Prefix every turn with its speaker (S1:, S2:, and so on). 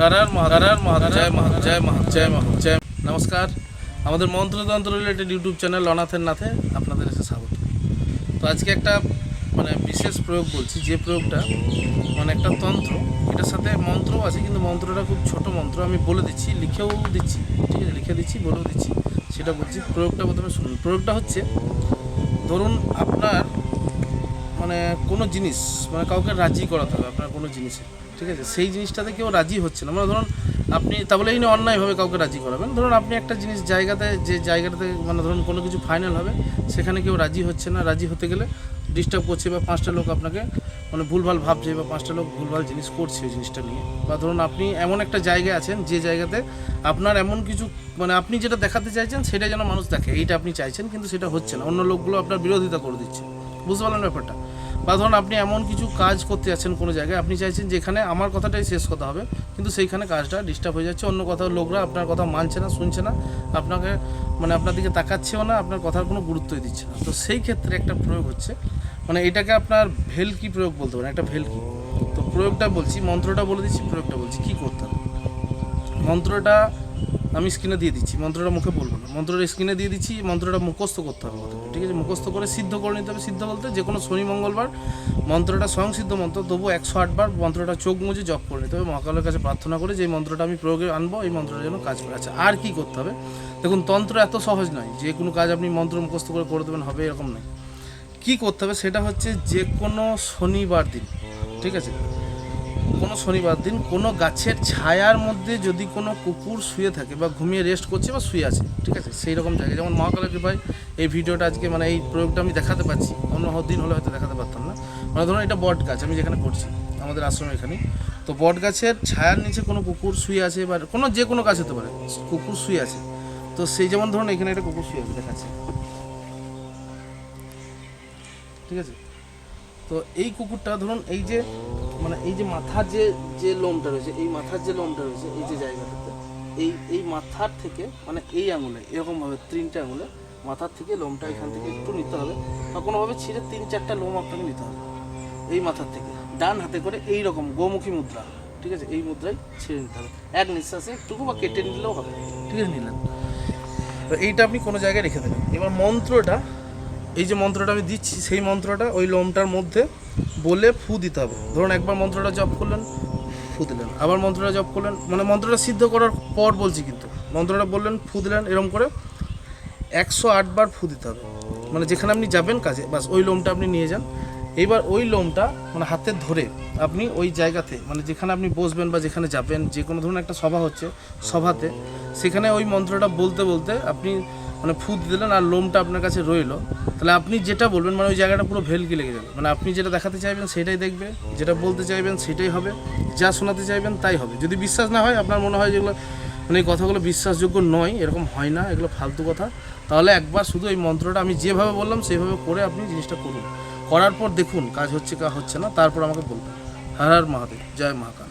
S1: হর মহাদেব জয় মহা জয় মহা জয় মহা জয় নমস্কার আমাদের মন্ত্রতন্ত্র রিলেটেড ইউটিউব চ্যানেল অনাথের নাথে আপনাদের এসে স্বাগত। তো আজকে একটা মানে বিশেষ প্রয়োগ বলছি যে প্রয়োগটা মানে একটা তন্ত্র এটার সাথে মন্ত্রও আছে কিন্তু মন্ত্রটা খুব ছোট মন্ত্র আমি বলে দিচ্ছি লিখেও দিচ্ছি ঠিক আছে লিখে দিচ্ছি বলেও দিচ্ছি সেটা বলছি প্রয়োগটা প্রথমে শুনুন। প্রয়োগটা হচ্ছে ধরুন আপনার মানে কোনো জিনিস মানে কাউকে রাজি করাতে হবে আপনার কোনো জিনিসে ঠিক আছে? সেই জিনিসটাতে কেউ রাজি হচ্ছে না। মানে ধরুন আপনি, তা বলে এই নিয়ে অন্যায়ভাবে কাউকে রাজি করাবেন ধরুন আপনি একটা জিনিস জায়গাতে, যে জায়গাটাতে মানে ধরুন কোনো কিছু ফাইনাল হবে, সেখানে কেউ রাজি হচ্ছে না। রাজি হতে গেলে ডিস্টার্ব করছে বা পাঁচটা লোক আপনাকে মানে ভুলভাল ভাবছে বা পাঁচটা লোক ভুলভাল জিনিস করছে ওই জিনিসটা নিয়ে। বা ধরুন আপনি এমন একটা জায়গায় আছেন, যে জায়গাতে আপনার এমন কিছু মানে আপনি যেটা দেখাতে চাইছেন, সেটা যেন মানুষ দেখে। এইটা আপনি চাইছেন, কিন্তু সেটা হচ্ছে না। অন্য লোকগুলো আপনার বিরোধিতা করে দিচ্ছে। বুঝতে পারলেন ব্যাপারটা? বা ধরুন আপনি এমন কিছু কাজ করতে যাচ্ছেন কোনো জায়গায়, আপনি চাইছেন যেখানে আমার কথাটাই শেষ কথা হবে, কিন্তু সেইখানে কাজটা ডিস্টার্ব হয়ে যাচ্ছে, অন্য কথা লোকরা আপনার কথা মানছে না, শুনছে না, আপনাকে মানে আপনার দিকে তাকাচ্ছেও না, আপনার কথার কোনো গুরুত্বই দিচ্ছে না। তো সেই ক্ষেত্রে একটা প্রয়োগ হচ্ছে মানে এটাকে আপনার ভেলকি প্রয়োগ বলতে পারেন, একটা ভেলকি। তো প্রয়োগটা বলছি, মন্ত্রটা বলে দিচ্ছি, প্রয়োগটা বলছি, কী করতে হবে? মন্ত্রটা আমি স্ক্রিনে দিয়ে দিচ্ছি, মন্ত্রটা মুখে বলব না। মন্ত্রটা স্ক্রিনে দিয়ে দিচ্ছি, মন্ত্রটা মুখস্থ করতে হবে ঠিক আছে? মুখস্থ করে সিদ্ধ করে নিতে হবে, সিদ্ধ বলতে যে কোনো শনি, মঙ্গলবার মন্ত্রটা স্বয়ং সিদ্ধ মন্ত্র, তবু একশো আটবার মন্ত্রটা চোখ মুজে জপ করে নিতে হবে। মহাকালের কাছে প্রার্থনা করে যে মন্ত্রটা আমি প্রয়োগে আনব, এই মন্ত্রটা যেন কাজ করে। আচ্ছা আর কি করতে হবে? দেখুন, তন্ত্র এত সহজ নয়, যে কোনো কাজ আপনি মন্ত্র মুখস্থ করে করে দেবেন, হবে এরকম নয়। কী করতে হবে সেটা হচ্ছে যে কোনো শনিবার দিন, ঠিক আছে? কোনো শনিবার দিন কোনো গাছের ছায়ার মধ্যে যদি কোনো কুকুর শুয়ে থাকে বা ঘুমিয়ে রেস্ট করছে বা শুয়ে আছে, ঠিক আছে? সেই রকম জায়গায়। যেমন মহাকালের কৃপায় এই ভিডিওটা আজকে মানে এই প্রয়োগটা আমি দেখাতে পাচ্ছি অন্য দিন হলে হয়তো দেখাতে পারতাম না। মানে ধরুন এটা বট গাছ, আমি যেখানে করছি আমাদের আশ্রমে এখানে। তো বট গাছের ছায়ার নিচে কোনো কুকুর শুয়ে আছে বা কোনো যে কোনো গাছ হতে পারে, কুকুর শুয়ে আছে। তো সেই যেমন ধরুন এখানে একটা কুকুর শুয়ে আছে, দেখাচ্ছে। ঠিক আছে? তো এই কুকুরটা ধরুন এই যে মানে এই যে মাথার যে যে লোমটা রয়েছে, এই মাথার যে লোমটা রয়েছে, এই যে জায়গাটাতে, এই এই মাথার থেকে মানে এই আঙুলে, এরকমভাবে তিনটে আঙুলে মাথার থেকে লোমটা এখান থেকে একটু নিতে হবে বা কোনোভাবে ছিঁড়ে তিন চারটা লোম আপনাকে নিতে হবে এই মাথার থেকে। ডান হাতে করে এই রকম গোমুখী মুদ্রা, ঠিক আছে? এই মুদ্রায় ছেড়ে নিতে হবে। এক নিঃশ্বাসে একটুকু বা কেটে নিলেও হবে। ঠিক আছে, নিলেন। এইটা আপনি কোনো জায়গায় রেখে দেবেন। এবার মন্ত্রটা এই যে মন্ত্রটা আমি দিচ্ছি, সেই মন্ত্রটা ওই লোমটার মধ্যে বলে ফু দিতে হবে। ধরুন একবার মন্ত্রটা জপ করলেন, ফু দিলেন, আবার মন্ত্রটা জপ করলেন মানে মন্ত্রটা সিদ্ধ করার পর বলছি কিন্তু, মন্ত্রটা বললেন, ফু দিলেন এরকম করে একশো আটবার ফু দিতে হবে। মানে যেখানে আপনি যাবেন কাজে, বাস ওই লোমটা আপনি নিয়ে যান। এইবার ওই লোমটা মানে হাতে ধরে আপনি ওই জায়গাতে মানে যেখানে আপনি বসবেন বা যেখানে যাবেন, যে কোনো ধরুন একটা সভা হচ্ছে সভাতে, সেখানে ওই মন্ত্রটা বলতে বলতে আপনি মানে ফু দিয়ে দিলেন আর লোমটা আপনার কাছে রইল। তাহলে আপনি যেটা বলবেন মানে ওই জায়গাটা পুরো ভেলকি লেগে যাবে। মানে আপনি যেটা দেখাতে চাইবেন সেটাই দেখবে, যেটা বলতে চাইবেন সেটাই হবে, যা শোনাতে চাইবেন তাই হবে। যদি বিশ্বাস না হয়, আপনার মনে হয় যেগুলো মানে এই কথাগুলো বিশ্বাসযোগ্য নয়, এরকম হয় না, এগুলো ফালতু কথা, তাহলে একবার শুধু এই মন্ত্রটা আমি যেভাবে বললাম সেইভাবে করে আপনি জিনিসটা করুন। করার পর দেখুন, কাজ হচ্ছে কা হচ্ছে না, তারপর আমাকে বলবেন। হর হর মহাদেব, জয় মহাকাল।